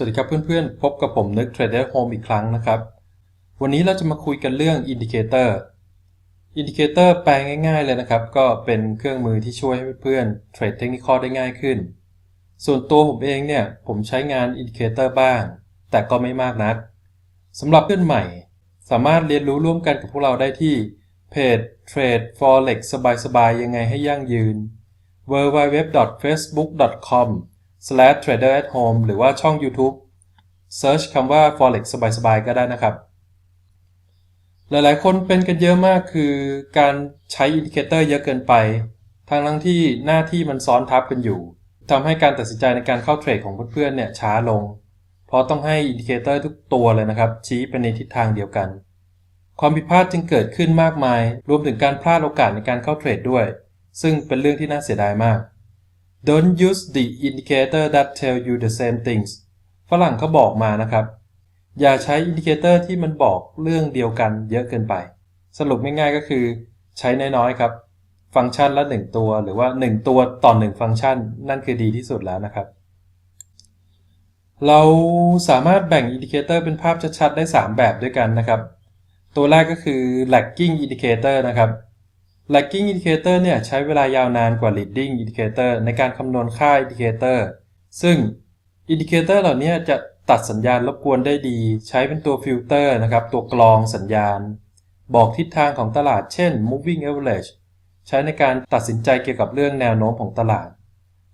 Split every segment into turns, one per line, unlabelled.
สวัสดีครับเพื่อนๆ พบกับผมนึก Trader Home อีกครั้งนะครับ วันนี้เราจะมาคุยกันเรื่อง Indicator Indicator แปลง่ายๆเลยนะครับ ก็เป็นเครื่องมือที่ช่วยให้เพื่อนๆเทรดเทคนิคได้ง่ายขึ้น ส่วนตัวผมเองเนี่ย ผมใช้งาน Indicator บ้าง แต่ก็ไม่มากนักสำหรับเพื่อนใหม่ สามารถเรียนรู้ร่วมกันกับพวกเราได้ที่เพจ Trade Forex สบายๆยังไงให้ยั่งยืน www.facebook.com trader at home หรือว่าช่อง YouTube Search คำว่า forex สบายๆ ก็ได้นะครับ หลายๆ คนเป็นกันเยอะมากคือการใช้อินดิเคเตอร์เยอะเกินไป ทั้งทั้งที่หน้าที่มันซ้อนทับกันอยู่ทำให้การตัดสินใจในการเข้าเทรดของเพื่อนๆเนี่ยช้าลง เพราะต้องให้อินดิเคเตอร์ทุกตัวเลยนะครับ ชี้ไปในทิศทางเดียวกัน ความผิดพลาดจึงเกิดขึ้นมากมาย รวมถึงการพลาดโอกาสในการเข้าเทรดด้วย ซึ่งเป็นเรื่องที่น่าเสียดายมาก Don't use the indicator that tell you the same things ฝรั่งเขาบอกมานะครับ อย่าใช้อินดิเคเตอร์ที่มันบอกเรื่องเดียวกันเยอะเกินไป สรุปง่ายๆก็คือ ใช้น้อยๆครับ ฟังก์ชันละ 1 ตัวหรือว่า 1 ตัวต่อ1ฟังก์ชัน นั่นคือดีที่สุดแล้วนะครับ เราสามารถแบ่งอินดิเคเตอร์เป็นภาพชัดๆ ได้ 3 แบบด้วยกันนะครับ ตัวแรกก็คือ lagging indicator นะครับ lagging indicator เนี่ยใช้เวลายาวนานกว่า leading indicator ในการคำนวณค่า indicator ซึ่ง indicator เหล่านี้จะตัดสัญญาณรบกวนได้ดี ใช้เป็นตัวฟิลเตอร์นะครับ ตัวกรองสัญญาณ บอกทิศทางของตลาดเช่น moving average ใช้ในการตัดสินใจเกี่ยวกับเรื่องแนวโน้มของตลาด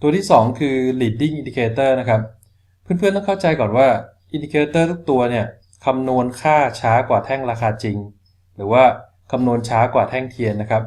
ตัวที่ 2 คือ leading indicator นะครับ เพื่อนๆต้องเข้าใจก่อนว่า indicator ทุกตัวเนี่ยคำนวณค่าช้ากว่าแท่งราคาจริง หรือว่าคำนวณช้ากว่าแท่งเทียนนะครับ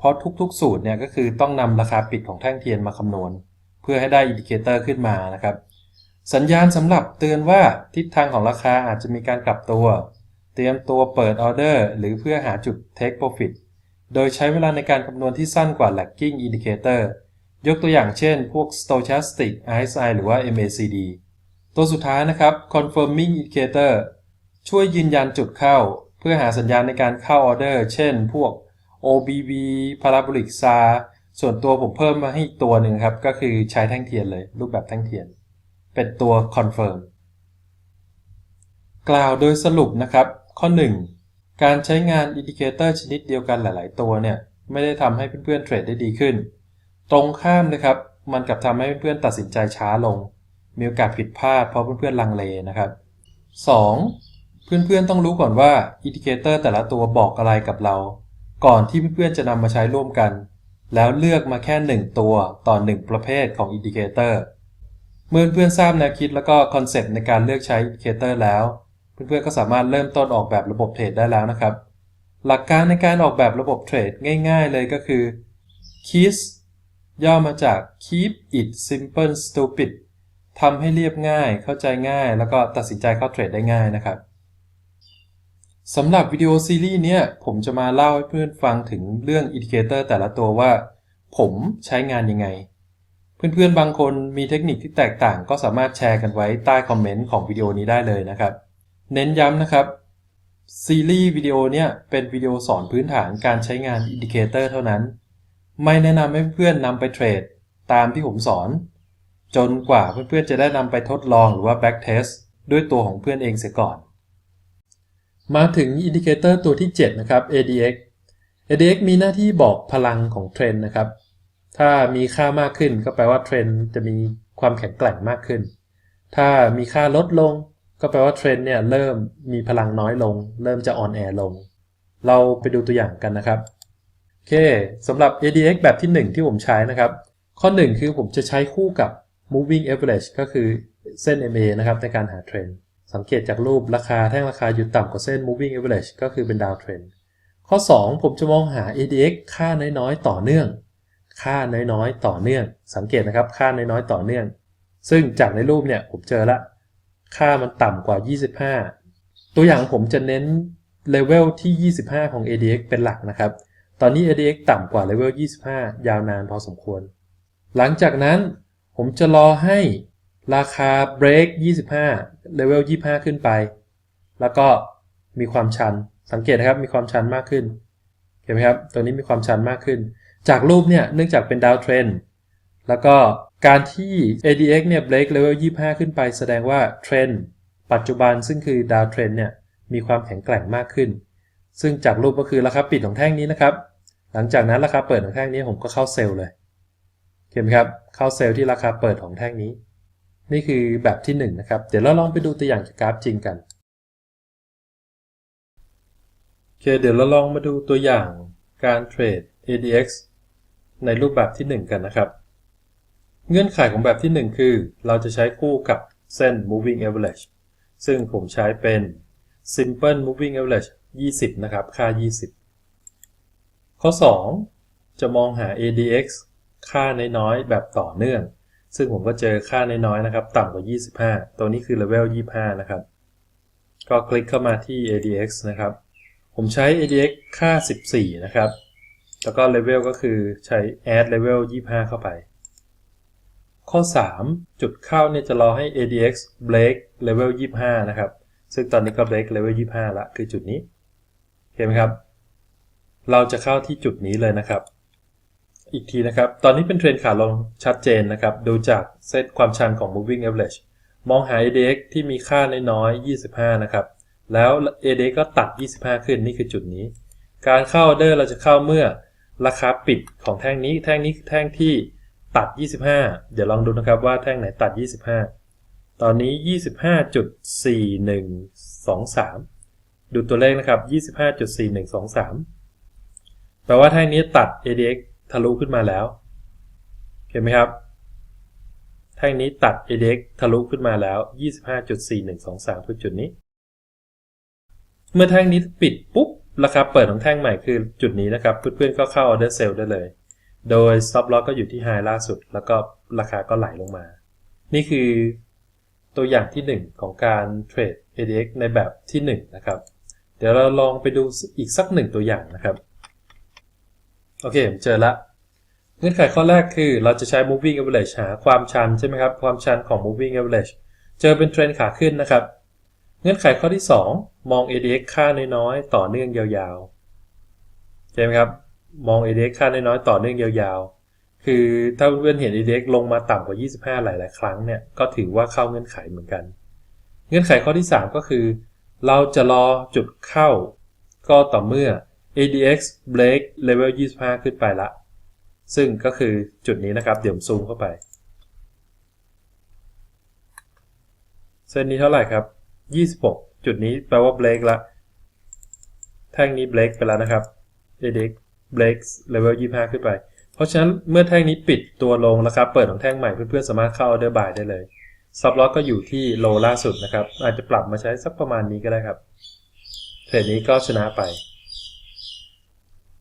เพราะทุกๆ สูตรเนี่ยก็คือต้องนำราคาปิดของแท่งเทียนมาคำนวณ เพื่อให้ได้อินดิเคเตอร์ขึ้นมานะครับ สัญญาณสำหรับเตือนว่าทิศทางของราคาอาจจะมีการกลับตัว เตรียมตัวเปิดออเดอร์หรือเพื่อหาจุด take profit โดยใช้เวลาในการคำนวณที่สั้นกว่า lagging indicator ยกตัวอย่างเช่น พวก stochastic RSI หรือว่า MACD ตัวสุดท้ายนะครับ confirming indicator ช่วยยืนยันจุดเข้า เพื่อหาสัญญาณในการเข้าออเดอร์ เช่น พวก OBV Parabolic SAR ส่วนตัวผมเพิ่มมาให้อีกตัวหนึ่งครับ ก็คือใช้แท่งเทียนเลย รูปแบบแท่งเทียน เป็นตัว confirm กล่าวโดยสรุปนะครับ ข้อ 1 การใช้งานอินดิเคเตอร์ชนิดเดียวกันหลาย ๆ ตัวเนี่ย ไม่ได้ทำให้เพื่อนๆเทรดได้ดีขึ้น ตรงข้ามเลยครับ มันกลับทำให้เพื่อนๆตัดสินใจช้าลง มีโอกาสผิดพลาดเพราะเพื่อนๆลังเลนะครับ 2. เพื่อนๆต้องรู้ก่อนว่าอินดิเคเตอร์แต่ละตัวบอกอะไรกับเรา ก่อนที่เพื่อนๆจะนำมาใช้ร่วมกัน แล้วเลือกมาแค่ 1 ตัวต่อ 1 ประเภทของอินดิเคเตอร์เมื่อเพื่อนๆทราบแนวคิดแล้วก็คอนเซปต์ในการเลือกใช้อินดิเคเตอร์แล้ว เพื่อนๆก็สามารถเริ่มต้นออกแบบระบบเทรดได้แล้วนะครับ หลักการในการออกแบบระบบเทรดง่าย ๆ เลยก็คือ KISS ย่อมาจาก Keep it simple stupid ทำให้เรียบง่าย เข้าใจง่าย แล้วก็ตัดสินใจเข้าเทรดได้ง่ายนะครับ สำหรับวิดีโอซีรีส์เนี้ยผมจะมาเล่าให้เพื่อนฟังถึงเรื่องอินดิเคเตอร์แต่ละตัวว่า ผมใช้งานยังไง เพื่อนๆบางคนมีเทคนิคที่แตกต่างก็สามารถแชร์กันไว้ใต้คอมเมนต์ของวิดีโอนี้ได้เลยนะครับ เน้นย้ำนะครับซีรีส์วิดีโอเนี้ยเป็นวิดีโอสอนพื้นฐานการใช้งานอินดิเคเตอร์เท่านั้น ไม่แนะนำให้เพื่อนๆนำไปเทรดตามที่ผมสอน จนกว่าเพื่อนๆจะได้นำไปทดลองหรือว่า back test ด้วยตัวของเพื่อนเองเสียก่อน มาถึงอินดิเคเตอร์ตัวที่ 7 นะครับ ADX ADX มีหน้าที่บอกพลังของเทรนด์นะครับ ถ้ามีค่ามากขึ้นก็แปลว่าเทรนด์จะมีความแข็งแกร่งมากขึ้น ถ้ามีค่าลดลง ก็แปลว่าเทรนด์เนี่ยเริ่มมีพลังน้อยลง เริ่มจะอ่อนแอลง เราไปดูตัวอย่างกันนะครับ โอเคสำหรับ ADX แบบที่ 1 ที่ผมใช้นะครับ ข้อ 1 คือผมจะใช้คู่กับ moving average ก็คือเส้น MA นะครับในการหาเทรนด์ สังเกตจากรูปราคาแท่งราคาอยู่ต่ำกว่าเส้น moving average ก็คือเป็นดาวเทรนข้อ 2 ผมจะมองหา ADX ค่าน้อยๆ ต่อเนื่อง ค่าน้อยๆ ต่อเนื่อง สังเกตนะครับ ค่าน้อยๆ ต่อเนื่อง ซึ่งจากในรูปเนี่ยผมเจอละ ค่ามันต่ำกว่า 25 ตัวอย่างผมจะเน้นเลเวลที่ 25 ของ ADX เป็นหลักนะครับ ตอนนี้ ADX ต่ำกว่าเลเวล25 ยาวนานพอสมควร หลังจากนั้นผมจะรอให้ ราคา break 25เลเวล25 ขึ้นไป แล้วก็มีความชัน สังเกตนะครับ มีความชันมากขึ้น เห็นไหมครับ ตัวนี้มีความชันมากขึ้น จากรูปเนี่ย เนื่องจากเป็นดาวเทรนแล้วก็การที่ ADX เนี่ย break level 25 ขึ้นไป แสดงว่าเทรนด์ปัจจุบันซึ่งคือดาวเทรนเนี่ย มีความแข็งแกร่งมากขึ้น ซึ่งจากรูปก็คือราคาปิดของแท่งนี้นะครับ หลังจากนั้นราคาเปิดของแท่งนี้ผมก็เข้าเซลล์เลย เห็นไหมครับ เข้าเซลล์ที่ราคาเปิดของแท่งนี้ นี่คือแบบที่1นงนะครับ เดี๋ยวเราลองไปดูตัวอย่างจากกราฟจริงกันโอเคเดี๋ยวเราลองมาดูตัวอย่างการเทรด ADX ในรูปแบบที่ 1 กันนะครับ เงื่อนไขของแบบที่ 1 คือ เราจะใช้คู่กับเส้น moving average ซึ่งผมใช้เป็น simple moving average 20 นะครับ ค่า 20 ข้อ 2 จะมองหา ADX ค่าน้อยๆแบบต่อเนื่อง ซึ่งผมก็เจอค่าน้อยๆนะครับ ต่ำกว่า 25 ตัวนี้คือ level 25 นะครับ ก็คลิกเข้ามาที่ ADX นะครับ ผมใช้ ADX ค่า 14 นะครับ แล้วก็ level ก็คือใช้ add level 25 เข้าไป ข้อ 3 จุดเข้าเนี่ยจะรอให้ ADX break level 25 นะครับ ซึ่งตอนนี้ก็ break level 25 ละ คือจุดนี้ เห็นไหมครับ เราจะเข้าที่จุดนี้เลยนะครับ อีกทีนะครับ ตอนนี้เป็นเทรนขาลงชัดเจนนะครับ ดูจากเซตความชันของ moving average มองหา ADX ที่มีค่าน้อยๆ 25 นะครับ แล้ว ADX ก็ตัด 25 ขึ้นนี่คือจุดนี้ การเข้าออเดอร์เราจะเข้าเมื่อราคาปิดของแท่งนี้ แท่งนี้คือแท่งที่ตัด 25 เดี๋ยวลองดูนะครับว่าแท่งไหนตัด 25 ตอนนี้ 25.4123 ดูตัวเลขนะครับ 25.4123 แปลว่าแท่งนี้ตัด ADX ทะลุขึ้นมาแล้วเห็นไหมครับแท่งนี้ตัด ADX ทะลุขึ้นมาแล้ว 25.4123คือจุดนี้ เมื่อแท่งนี้ปิดปุ๊บราคาเปิดของแท่งใหม่คือจุดนี้นะครับ เพื่อนๆก็เข้า order sell ได้เลย โดย stop loss ก็อยู่ที่ high ล่าสุด แล้วก็ราคาก็ไหลลงมา นี่คือตัวอย่างที่ 1 ของการเทรด ADX ในแบบที่ 1 นะครับ เดี๋ยวเราลองไปดูอีกสักหนึ่งตัวอย่างนะครับ โอเคเจอละเงื่อนไขข้อแรกคือเราจะใช้ moving average หาความชันใช่ไหมครับ ความชันของ moving average เจอเป็นเทรนขาขึ้นนะครับ เงื่อนไขข้อที่ 2 มอง ADX ค่าน้อยๆ ต่อเนื่องยาวๆใช่ไหมครับ มอง ADX ค่าน้อยๆ ต่อเนื่องยาวๆ คือถ้าเพื่อนเห็น ADX ลงมาต่ำกว่า 25 หลายๆ ครั้งเนี่ย ก็ถือว่าเข้าเงื่อนไขเหมือนกัน เงื่อนไขข้อที่ 3 ก็คือ เราจะรอจุดเข้า ก็ต่อเมื่อ ADX break level 25 ขึ้นไปละ ซึ่งก็คือจุดนี้นะครับ เดี๋ยวซูมเข้าไป เส้นนี้เท่าไหร่ครับ 26 จุดนี้แปลว่า break ละ แท่งนี้ break ไปแล้วนะครับ ADX break level 25 ขึ้นไป เพราะฉะนั้นเมื่อแท่งนี้ปิดตัวลงราคาเปิดของแท่งใหม่เพื่อนๆสามารถเข้า order buy ได้เลย stop loss ก็อยู่ที่ low ล่าสุดนะครับ อาจจะปรับมาใช้สักประมาณนี้ก็ได้ครับเทรดนี้ก็ชนะไป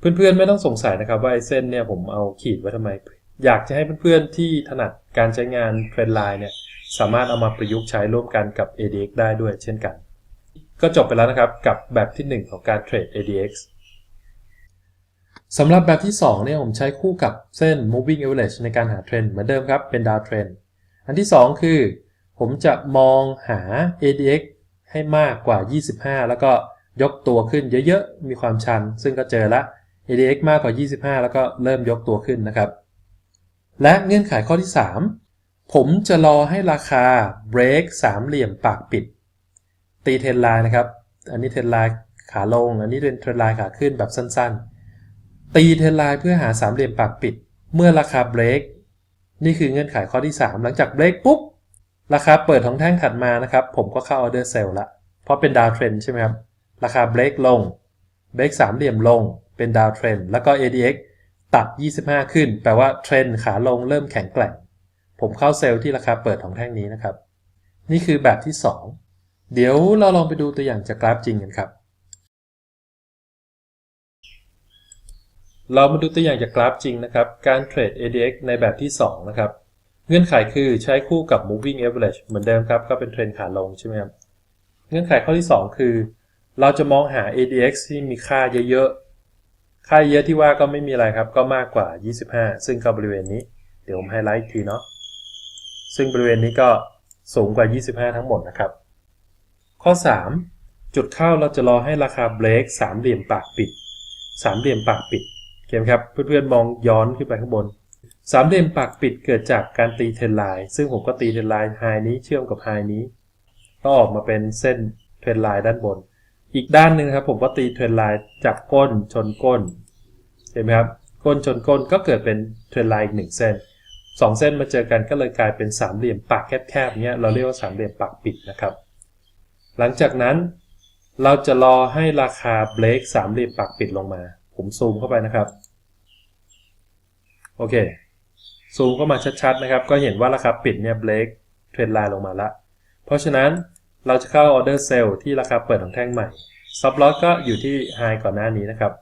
เพื่อนๆไม่ต้องสงสัยนะครับว่าไอ้เส้นเนี่ยผมเอาขีดไว้ทำไม อยากจะให้เพื่อนๆที่ถนัดการใช้งานเทรนไลน์เนี่ยสามารถเอามาประยุกต์ใช้ร่วมกันกับ ADX ได้ด้วยเช่นกัน ก็จบไปแล้วนะครับกับแบบที่ 1 ของการเทรด ADX สำหรับแบบที่2เนี่ยผมใช้คู่กับเส้น moving average ในการหาเทรนเหมือนเดิมครับเป็นดาวเทรนอันที่ 2 คือ ผมจะมองหา ADX ให้มากกว่า 25 แล้วก็ยกตัวขึ้นเยอะๆ มีความชัน ซึ่งก็เจอละ ADX มากกว่า 25 แล้วก็เริ่มยกตัวขึ้นนะครับ และเงื่อนไขข้อที่ 3 ผมจะรอให้ราคา break สามเหลี่ยมปากปิด ตีเทรนไลน์นะครับ อันนี้เทรนไลน์ขาลง อันนี้เป็นเทรนไลน์ขาขึ้นแบบสั้นๆ ตีเทรนไลน์เพื่อหาสามเหลี่ยมปากปิด เมื่อราคา break นี่คือเงื่อนไขข้อที่ 3 หลังจาก break ปุ๊บราคาเปิดของแท่งถัดมานะครับ ผมก็เข้า order sell ละ เพราะเป็นดาวเทรนใช่ไหมครับ ราคา break ลง break สามเหลี่ยมลง เป็นดาวเทรนแล้วก็ ADX ตัด 25 ขึ้น แปลว่าเทรนขาลงเริ่มแข็งแกร่ง ผมเข้าเซลล์ที่ราคาเปิดของแท่งนี้นะครับ นี่คือแบบที่ 2 เดี๋ยวเราลองไปดูตัวอย่างจากกราฟจริงกันครับ เรามาดูตัวอย่างจากกราฟจริงนะครับ การเทรด ADX ในแบบที่ 2 นะครับ เงื่อนไขคือใช้คู่กับ moving average เหมือนเดิมครับ ก็เป็นเทรนขาลงใช่ไหมครับ เงื่อนไขข้อที่ 2 คือ เราจะมองหา ADX ที่มีค่าเยอะๆ ค่าเยอะที่ว่าก็ไม่มีอะไรครับ ก็มากกว่า 25 ซึ่งก็บริเวณนี้ เดี๋ยวผมไฮไลท์ทีเนาะ ซึ่งบริเวณนี้ก็สูงกว่า 25 ทั้งหมดนะครับ ข้อ 3 จุดเข้าเราจะรอให้ราคาเบรกสามเหลี่ยมปากปิด สามเหลี่ยมปากปิดเห็นไหมครับเพื่อนๆมองย้อนขึ้นไปข้างบน สามเหลี่ยมปากปิดเกิดจากการตีเทรนไลน์ซึ่งผมก็ตีเทรนไลน์ไฮนี้เชื่อมกับไฮนี้ ก็ออกมาเป็นเส้นเทรนไลน์ด้านบน อีกด้านหนึ่งครับผมก็ตีเทรนไลน์จากก้นชนก้น เห็นไหมครับ ก้นชนก้นก็เกิดเป็นเทรนไลน์อีกหนึ่งเส้นสองเส้นมาเจอกันก็เลยกลายเป็นสามเหลี่ยมปากแคบๆเนี้ยเราเรียกว่าสามเหลี่ยมปากปิดนะครับ หลังจากนั้นเราจะรอให้ราคาเบรกสามเหลี่ยมปากปิดลงมา ผมซูมเข้าไปนะครับ โอเค ซูมเข้ามาชัดๆนะครับ ก็เห็นว่าราคาปิดเนี่ยเบรกเทรนไลน์ลงมาละ เพราะฉะนั้น เราจะเข้าออเดอร์เซลที่ราคาเปิดของแท่งใหม่ซับลอสก็อยู่ที่ไฮก่อนหน้านี้นะครับ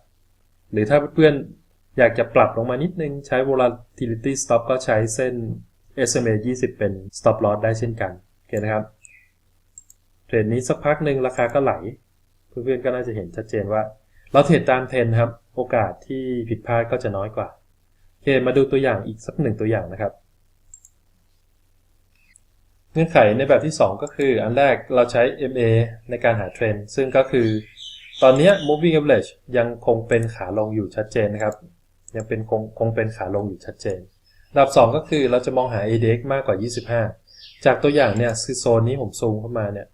หรือถ้าเพื่อนๆอยากจะปรับลงมานิดนึงใช้ volatility stop ก็ใช้เส้น SMA 20 เป็น stop loss ได้เช่นกันโอเคนะครับเทรดนี้สักพักหนึ่งราคาก็ไหล เพื่อนๆก็น่าจะเห็นชัดเจนว่า เราเทรดตามเทรนด์ครับ โอกาสที่ผิดพลาดก็จะน้อยกว่าโอเคมาดูตัวอย่างอีกสักหนึ่งตัวอย่างนะครับ งื่อนไขในแบบที่ 2 ก็คืออันแรกเราใช้ MA ในการหาเทรนด์ซึ่งก็คือ ตอนนี้ moving average ยังคงเป็นขาลงอยู่ชัดเจนนะครับ ยังเป็นคงคงเป็นขาลงอยู่ชัดเจนอันดับ 2 ก็คือเราจะมองหา ADX มากกว่า 25 จากตัวอย่างเนี่ยคือโซนนี้ผมซูมเข้ามาเนี่ย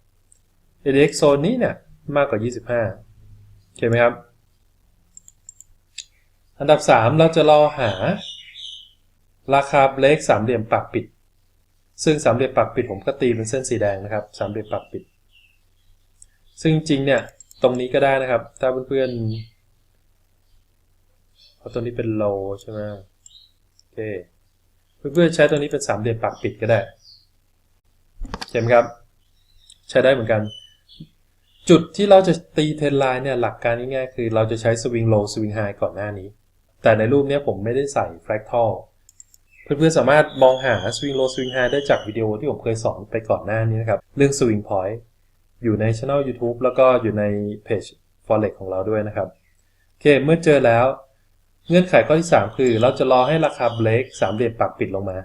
ADX โซนนี้เนี่ยมากกว่า 25 โอเคไหมครับ อันดับ 3 เราจะรอหาราคาเบรกสามเหลี่ยมปากปิด ซึ่งสามเหลี่ยมปากปิดผมก็ตีเป็นเส้นสีแดงนะครับ สามเหลี่ยมปากปิด ซึ่งจริงเนี่ยตรงนี้ก็ได้นะครับ ถ้าเพื่อนๆเพราะตัวนี้เป็น low ใช่ไหมโอเค เพื่อนๆใช้ตัวนี้เป็นสามเหลี่ยมปากปิดก็ได้เห็นไหมครับ ใช้ได้เหมือนกัน จุดที่เราจะตีเทรนไลน์เนี่ยหลักการง่ายๆคือเราจะใช้สวิงโลสวิงไฮก่อนหน้านี้ แต่ในรูปนี้ผมไม่ได้ใส่ fractal เพื่อนๆสามารถมองหา swing low swing high ได้จากวิดีโอที่ผมเคยสอนไปก่อนหน้านี้นะครับ เรื่อง swing point อยู่ใน channel YouTube แล้วก็อยู่ในเพจ forex ของเราด้วยนะครับ โอเค เมื่อเจอแล้ว เงื่อนไขข้อที่ 3 คือ เราจะรอให้ราคาเบรกสามเหลี่ยมปากปิดลงมา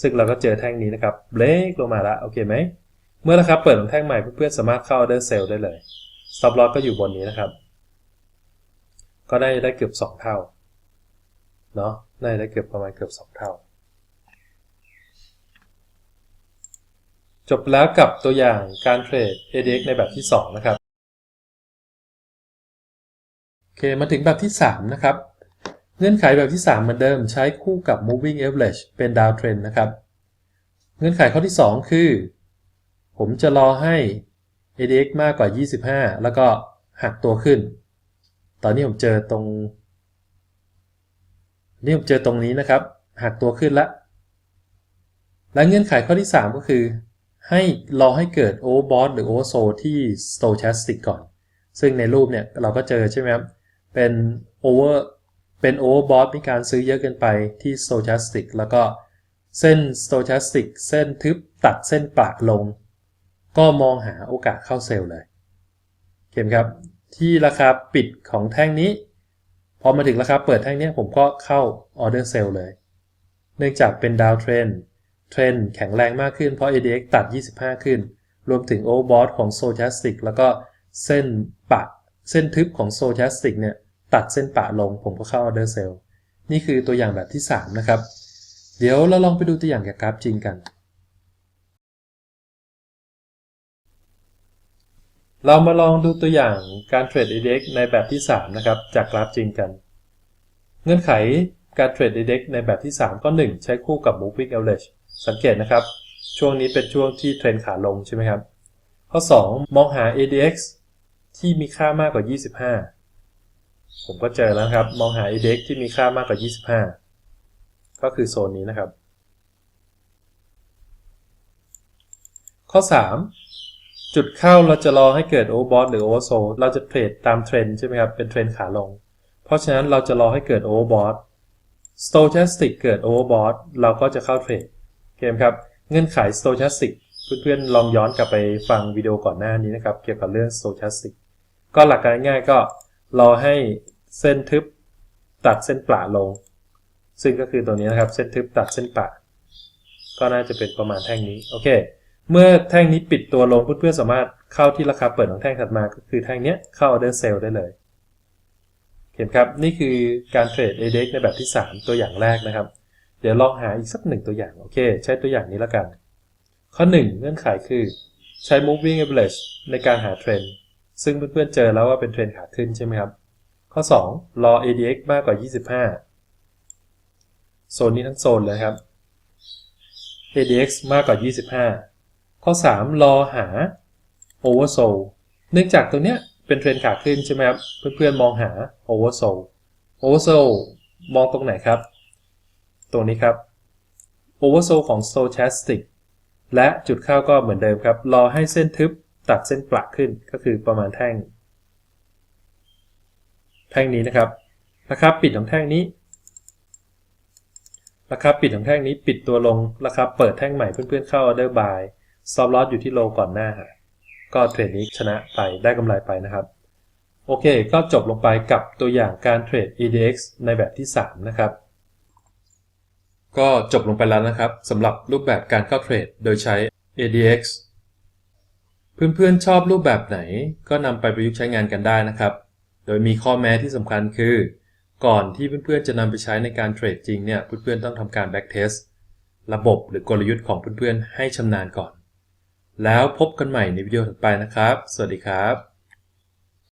ซึ่งเราก็เจอแท่งนี้นะครับเบรกลงมาแล้วโอเคไหม เมื่อราคาเปิดของแท่งใหม่เพื่อนๆสามารถเข้า order sell ได้เลย stop loss ก็อยู่บนนี้นะครับ ก็ได้ได้เกือบ 2 เท่าเนาะได้ได้เกือบประมาณเกือบ 2 เท่า จบแล้วกับตัวอย่างการเทรด ADX ในแบบที่ 2 นะครับ โอเค มาถึงแบบที่ 3 นะครับ เงื่อนไขแบบที่ 3 เหมือนเดิมใช้คู่กับ moving average เป็น downtrend นะครับ เงื่อนไขข้อที่ 2 คือ ผมจะรอให้ ADX มากกว่า 25 แล้วก็หักตัวขึ้น ตอนนี้ผมเจอตรง นี่ผมเจอตรงนี้นะครับ หักตัวขึ้นแล้วและเงื่อนไขข้อที่ 3 ก็คือ ให้รอให้เกิด overbought หรือ oversold ที่ stochastic ก่อน ซึ่งในรูปเนี่ยเราก็เจอใช่ไหมครับ เป็น over เป็น overbought มีการซื้อเยอะเกินไปที่ stochastic แล้วก็เส้น stochastic เส้นทึบตัดเส้นปากลง ก็มองหาโอกาสเข้าเซลล์เลยเห็นครับที่ราคาปิดของแท่งนี้ พอมาถึงราคาเปิดแท่งนี้ผมก็เข้า order sell เลย เนื่องจากเป็น down trend เทรน ด์แข็งแรงมากขึ้นเพราะ ADX ตัด 25 ขึ้น รวมถึง overbought ของ stochastic แล้วก็เส้นปะ เส้นทึบของ stochastic เนี่ย ตัดเส้นปะลงผมก็เข้า order sell นี่คือตัวอย่างแบบที่ 3 นะครับ เดี๋ยวเราลองไปดูตัวอย่างกับกราฟจริงกัน เรามาลองดูตัวอย่างการเทรด ADX ในแบบที่ 3 นะครับ จากกราฟจริงกัน เงื่อนไขการเทรด ADX ในแบบที่ 3 ก็ 1 ใช้คู่กับ moving average สังเกตนะครับ ช่วงนี้เป็นช่วงที่เทรนขาลงใช่ไหมครับ ข้อ 2 มองหา ADX ที่มีค่ามากกว่า 25 ผมก็เจอแล้วครับ มองหา ADX ที่มีค่ามากกว่า 25 ก็คือโซนนี้นะครับ ข้อ 3 จุดเข้าเราจะรอให้เกิด overbought หรือ oversold เราจะเทรดตามเทรนใช่ไหมครับ เป็นเทรนขาลง เพราะฉะนั้นเราจะรอให้เกิด overbought stochastic เกิด overbought เราก็จะเข้าเทรด เกมครับเงื่อนไข stochastic เพื่อนๆลองย้อนกลับไปฟังวิดีโอก่อนหน้านี้นะครับ เกี่ยวกับเรื่อง stochastic ก็หลักการง่ายก็รอให้เส้นทึบตัดเส้นปลาลง ซึ่งก็คือตัวนี้นะครับ เส้นทึบตัดเส้นปลาก็น่าจะเป็นประมาณแท่งนี้ โอเค เมื่อแท่งนี้ปิดตัวลงเพื่อนๆสามารถเข้าที่ราคาเปิดของแท่งถัดมา ก็คือแท่งนี้เข้า order sell ได้เลยเห็นครับ นี่คือการเทรด ADX ในแบบที่ 3 ตัวอย่างแรกนะครับ ดี๋ยวดี๋ยวลองหาอีกสักหนึ่งตัวอย่าง โอเค ใช้ตัวอย่างนี้แล้วกัน ข้อ 1 เงื่อนไขคือ ใช้ moving average ในการหาเทรนด์ซึ่งเพื่อนๆเจอแล้วว่าเป็นเทรนด์ขาขึ้นใช่ไหมครับ ข้อ 2 รอ ADX มากกว่า 25 โซนนี้ทั้งโซนเลยครับ ADX มากกว่า 25 ข้อ 3 รอหา oversold เนื่องจากตัวเนี้ยเป็นเทรนด์ขาขึ้นใช่ไหมครับ เพื่อนๆมองหา oversold oversold มองตรงไหนครับ ตัวนี้ครับ oversold ของ stochastic และจุดเข้าก็เหมือนเดิมครับ รอให้เส้นทึบตัดเส้นประขึ้นก็คือประมาณแท่ง แท่งนี้นะครับราคาปิดของแท่งนี้ราคาปิดของแท่งนี้ปิดตัวลงราคาเปิดแท่งใหม่เพื่อนๆเข้า order buy stop loss อยู่ที่โลก่อนหน้า ก็เทรดนี้ชนะไปได้กำไรไปนะครับ โอเค ก็จบลงไปกับตัวอย่างการเทรด EDX ในแบบที่ 3 นะครับ ก็จบลงไปแล้วนะครับสำหรับรูปแบบการเข้าเทรด โดยใช้ ADX เพื่อนๆชอบรูปแบบไหนก็นำไปประยุกต์ใช้งานกันได้นะครับ โดยมีข้อแม้ที่สำคัญคือ ก่อนที่เพื่อนๆจะนำไปใช้ในการเทรดจริงเนี่ยเพื่อนๆต้องทำการ back test ระบบหรือกลยุทธ์ของเพื่อนๆให้ชำนาญก่อน แล้วพบกันใหม่ในวิดีโอถัดไปนะครับ สวัสดีครับ